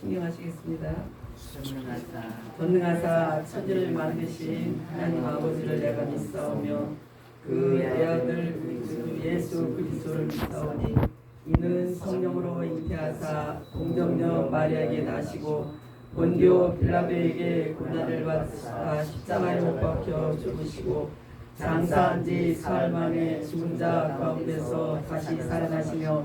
신경하시겠습니다. 전능하사 전능하사 천지를 만드신 하나님 아버지를 내가 믿사오며 그 외아들 그 예수 그리스도를 믿사오니 이는 성령으로 잉태하사 동정녀 마리아에게 나시고 본디오 빌라도에게 고난을 받으시다 십자가에 못 박혀 죽으시고 장사한 지 사흘 만에 죽은 자 가운데서 다시 살아나시며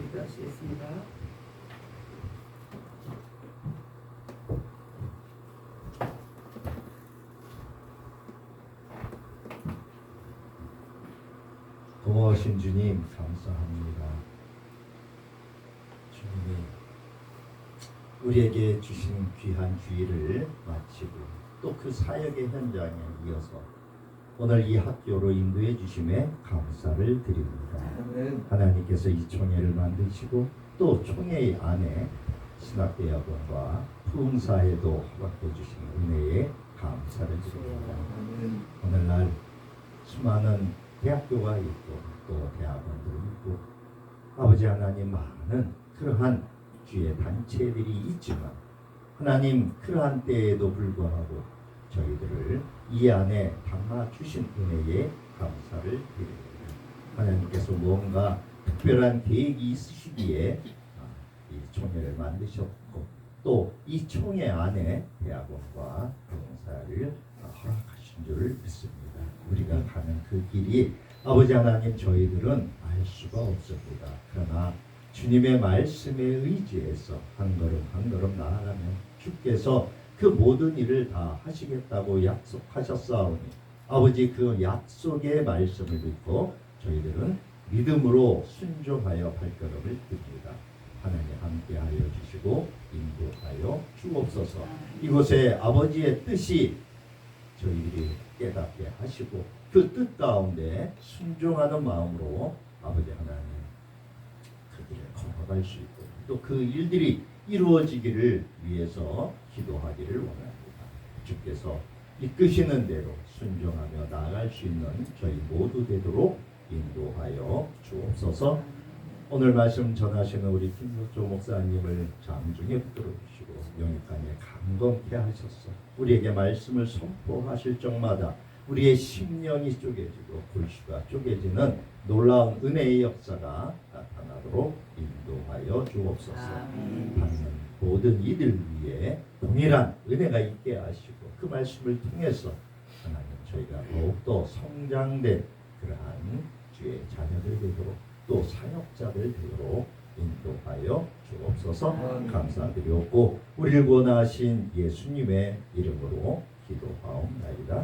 위해서 대표기도 하시겠습니다. 고마우신 주님 감사합니다. 주님이 우리에게 주신 귀한 주의를 마치고 또 그 사역의 현장에 이어서 오늘 이 학교로 인도해 주심에 감사를 드립니다. 하나님께서 이 총회를 만드시고 또 총회 안에 신학대학원과 풍사에도 허락해 주신 은혜에 감사를 드립니다. 오늘날 수많은 대학교가 있고 또 대학원들이 있고 아버지 하나님 많은 그러한 주의 단체들이 있지만 하나님 그러한 때에도 불구하고 저희들을 이 안에 주신 은혜에 감사를 드립니다. 하나님께서 무언가 특별한 계획이 있으시기에 아, 이 총회를 만드셨고 또 이 총회 안에 대학원과 봉사를 아, 허락하신 줄 믿습니다. 우리가 가는 그 길이 아버지 하나님 저희들은 알 수가 없습니다. 그러나 주님의 말씀에 의지해서 한 걸음 한 걸음 나아가면 주께서 그 모든 일을 다 하시겠다고 약속하셨사오니 아버지 그 약속의 말씀을 믿고 저희들은 믿음으로 순종하여 발걸음을 듭니다. 하나님 함께하여 주시고 인도하여 주옵소서. 이곳에 아버지의 뜻이 저희들이 깨닫게 하시고 그 뜻 가운데 순종하는 마음으로 아버지 하나님 그 길을 걸어갈 수 있고 또 그 일들이 이루어지기를 위해서 기도하기를 원합니다. 주께서 이끄시는 대로 순종하며 나아갈 수 있는 저희 모두 되도록 인도하여 주옵소서. 오늘 말씀 전하시는 우리 김석조 목사님을 장중에 붙들어 주시고 영육간에 강건케 하셨어. 우리에게 말씀을 선포하실 적마다 우리의 심령이 쪼개지고 골수가 쪼개지는 놀라운 은혜의 역사가 나타나도록 인도하여 주옵소서. 받는 모든 이들 위에 동일한 은혜가 있게 하시고 그 말씀을 통해서 저희가 더욱더 성장된 그러한 주의 자녀들 되도록 또 사역자들 되도록 인도하여 주옵소서. 감사드리옵고 우리를 구원하신 예수님의 이름으로 기도하옵나이다.